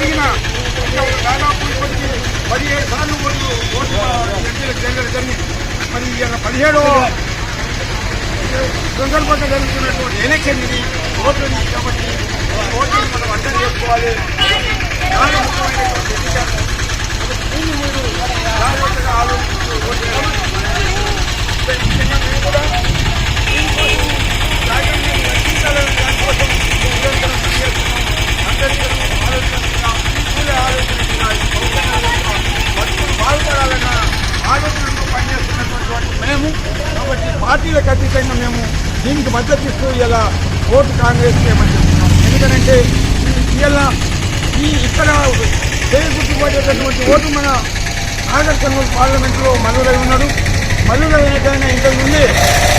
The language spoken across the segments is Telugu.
జరిగిన దాదాపు ఇప్పటికి పదిహేడు సార్లు ఓట్లు ఓట్లు జరగడం జరిగింది. మరి ఇవాళ పదిహేడవ సందర్భంగా జరుగుతున్నటువంటి ఎలక్షన్ ఇది ఓట్లు కాబట్టి ఓట్లు మనం అర్థం చేసుకోవాలి. దాని ముఖ్యమైనటువంటి కాబట్టి పార్టీలకు అతీతంగా మేము దీనికి మద్దతు ఇస్తూ ఇలా ఓటు కాంగ్రెస్ చేయమని ఎందుకంటే ఇలా ఈ ఇక్కడ చేయగుర్తుపడేటటువంటి ఓటు మన నాగర్ పార్లమెంట్లో మల్లురై ఉన్నాడు మల్లురై అయిన ఇంతకు ముందే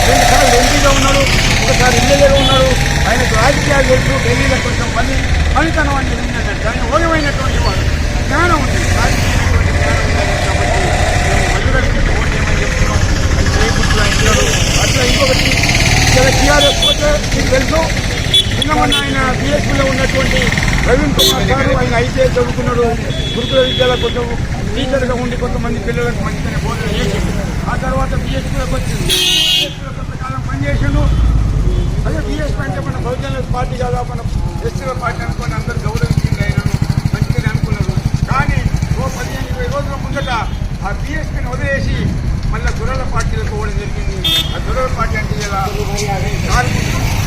రెండు సార్లు ఎంపీగా ఉన్నాడు ఒకసారి ఎమ్మెల్యేగా ఉన్నాడు ఆయనకు రాజకీయాలు తెలుసు ఢిల్లీలో కొంచెం పని పనితనం అనేది ఉందంటే. దాని ఓయమైనటువంటి వాడు. జ్ఞానం ఉంది రాజకీయమైనటువంటి జ్ఞానం ఉంది కాబట్టి మేము మల్లురై గురించి ఓటు చేయమని చెప్తున్నాం అది చేయగుర్తులు ఆయన అట్లా ఇంకొకటి ఇలా టీఆర్ఎస్ పోతే మీకు తెలుసు నిన్న ఆయన బీఎస్పీలో ఉన్నటువంటి ప్రవీణ్ కుమార్ గారు ఆయన అయితే చదువుకున్నాడు గురుకుల విద్యాలయ కొంచెం టీచర్గా ఉండి కొంతమంది పిల్లలకు మంచిదని బోధన చేసి ఆ తర్వాత బీఎస్పీలోకి వచ్చింది బీఎస్పీలో కొంతకాలం పనిచేసిండు అదే బీఎస్పీ అంటే మన బహుజన పార్టీ కాదా మన ఎస్టీల పార్టీ అనుకుని అందరూ గౌరవించింది ఆయన. మంచిగానే అనుకున్నారు. కానీ ఓ పదిహేను ఇరవై రోజుల ముందట ఆ బీఎస్పీని వదిలేసి మళ్ళీ దురల పార్టీలకు పోవడం జరిగింది. ఆ దురల పార్టీ అంటే ఇలా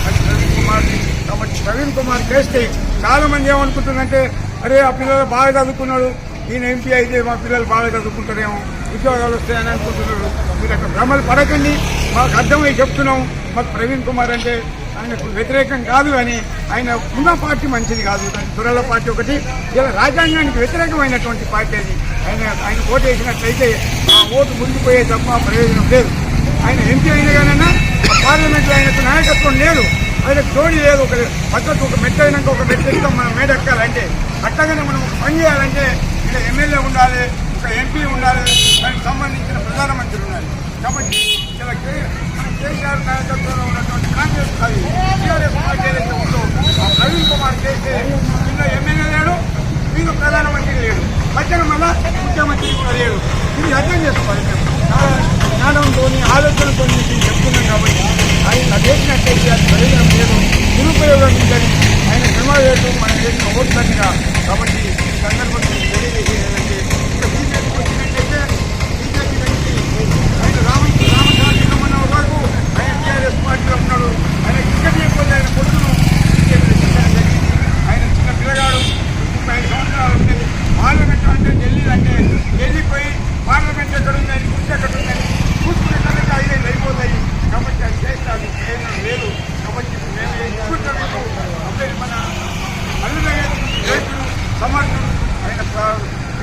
అది ప్రవీణ్ కుమార్ కాబట్టి ప్రవీణ్ కుమార్ చేస్తే చాలా మంది ఏమనుకుంటున్నారంటే అరే ఆ పిల్లలు బాగా చదువుకున్నాడు. ఈయన ఎంపీ అయితే మా పిల్లలు బాగా చదువుకుంటారేమో ఉద్యోగాలు వస్తాయని అనుకుంటున్నారు. మీరు అక్కడ భ్రమలు పడకండి. మాకు అర్థమై చెప్తున్నాం. మాకు ప్రవీణ్ కుమార్ అంటే ఆయనకు వ్యతిరేకం కాదు అని ఆయన ఉన్న పార్టీ మంచిది కాదు. దురల పార్టీ ఒకటి. ఇలా రాజ్యాంగానికి వ్యతిరేకమైనటువంటి పార్టీ అది. ఆయన ఆయన ఓటు వేసినట్లయితే ఆ ఓటు ముందుపోయే తప్ప ప్రయోజనం లేదు. ఆయన ఎంపీ అయిన కానీ పార్లమెంట్లో ఆయనకు నాయకత్వం లేదు. ఆయనకు జోడి లేదు ఒక పక్కకు ఒక మెట్ట అయినాక ఒక మెట్టు ఎక్కుతాం మనం మేడ ఎక్కాలంటే అట్టగానే మనం ఒక పని చేయాలంటే ఇక్కడ ఎమ్మెల్యే ఉండాలి ఒక ఎంపీ ఉండాలి దానికి సంబంధించిన ప్రధానమంత్రి ఉండాలి. కాబట్టి ఇలా మన కేసీఆర్ నాయకత్వంలో ఉన్నటువంటి కాంగ్రెస్ అది టీఆర్ఎస్ పార్టీ ఏదైతే ఉందో ఆ ప్రవీణ్ కుమార్ చేస్తే కింద ఎమ్మెల్యే లేడు మీకు ప్రధానమంత్రి లేడు. మధ్యన మళ్ళా ముఖ్యమంత్రి కూడా లేడు. ఇది అర్థం చేసుకోవాలి మేము. జ్ఞానంతో ఆలోచనతో మీకు చెప్తున్నాం కాబట్టి ఆయన చేసినట్టయితే అది ప్రయోజనం లేదు. నిరుపయోగం ఉందని ఆయన శ్రమ లేదు మనం చేసిన ఓట్లన్నీగా కాబట్టి ఈ సందర్భం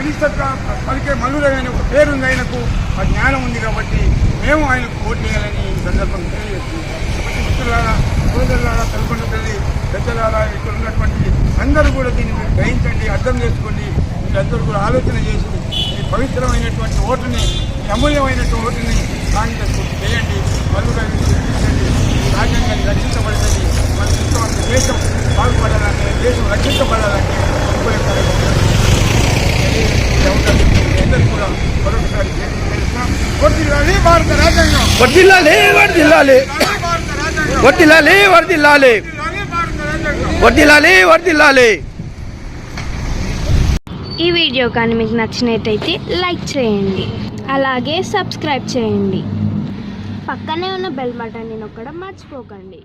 ప్ర- మినిస్టర్ పలికే మల్లురయ్య అనే ఒక పేరుంది ఆయనకు. ఆ జ్ఞానం ఉంది కాబట్టి మేము ఆయనకు ఓటు వేయాలని ఈ సందర్భంగా తెలియజేస్తున్నాం. మిత్రులారా సోదరులారా తల్కొండ తల్లి పెద్దలారా ఇక్కడ ఉన్నటువంటి అందరూ కూడా దీన్ని మీరు గ్రహించండి అర్థం చేసుకోండి. మీరందరూ కూడా ఆలోచన చేసి ఈ పవిత్రమైనటువంటి ఓటుని అమూల్యమైనటువంటి ఓటుని కాంగ్రెస్ చేయండి. మల్లురయ్య రాజ్యాంగాన్ని రక్షించబడుతుంది మన చుట్టూ దేశం బాగుపడాలని దేశం రక్షించ వర్దిల్లాలి వర్దిల్లాలి భారత రాజ్యాంగం వర్దిల్లాలి వర్దిల్లాలి వర్దిల్లాలి వర్దిల్లాలి ఈ వీడియో కానీ మీకు నచ్చినట్టయితే లైక్ చేయండి. అలాగే సబ్స్క్రైబ్ చేయండి. పక్కనే ఉన్న బెల్ బటన్ని నొక్కడం మర్చిపోకండి.